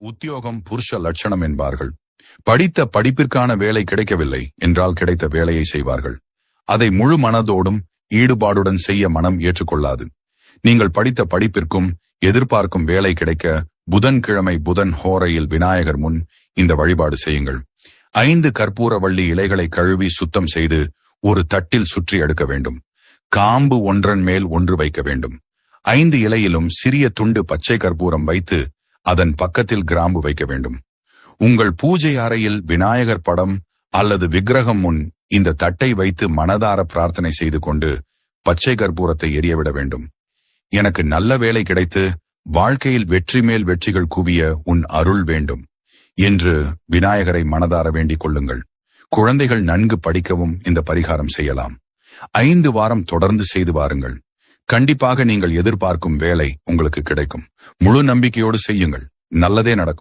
உத்தியோகம் புருஷ லட்சணம் என்பார்கள். படித்த படிப்பிற்கான வேலை கிடைக்கவில்லை என்றால் கிடைத்த வேலையை செய்வார்கள். அதை முழு மனதோடும் ஈடுபாடுடன் செய்ய மனம் ஏற்றுக்கொள்ளாது. நீங்கள் படித்த படிப்பிற்கும் எதிர்பார்க்கும் வேலை கிடைக்க புதன்கிழமை புதன் ஹோரையில் விநாயகர் முன் இந்த வழிபாடு செய்யுங்கள். ஐந்து கற்பூர வள்ளி இலைகளை கழுவி சுத்தம் செய்து ஒரு தட்டில் சுற்றி எடுக்க வேண்டும். காம்பு ஒன்றன் மேல் ஒன்று வைக்க வேண்டும். ஐந்து இலையிலும் சிறிய துண்டு பச்சை கற்பூரம் வைத்து அதன் பக்கத்தில் கிராம்பு வைக்க வேண்டும். உங்கள் பூஜை அறையில் விநாயகர் படம் அல்லது விக்கிரகம் முன் இந்த தட்டை வைத்து மனதார பிரார்த்தனை செய்து கொண்டு பச்சை கற்பூரத்தை எரியவிட வேண்டும். எனக்கு நல்ல வேலை கிடைத்து வாழ்க்கையில் வெற்றி மேல் வெற்றிகள் குவிய உன் அருள் வேண்டும். என்று விநாயகரை மனதார வேண்டிக் கொள்ளுங்கள். குழந்தைகள் நன்கு படிக்கவும் இந்த பரிகாரம் செய்யலாம். ஐந்து வாரம் தொடர்ந்து செய்து வாருங்கள். கண்டிப்பாக நீங்கள் எதிர்பார்க்கும் வேலை உங்களுக்கு கிடைக்கும். முழு நம்பிக்கையோடு செய்யுங்கள். நல்லதே நடக்கும்.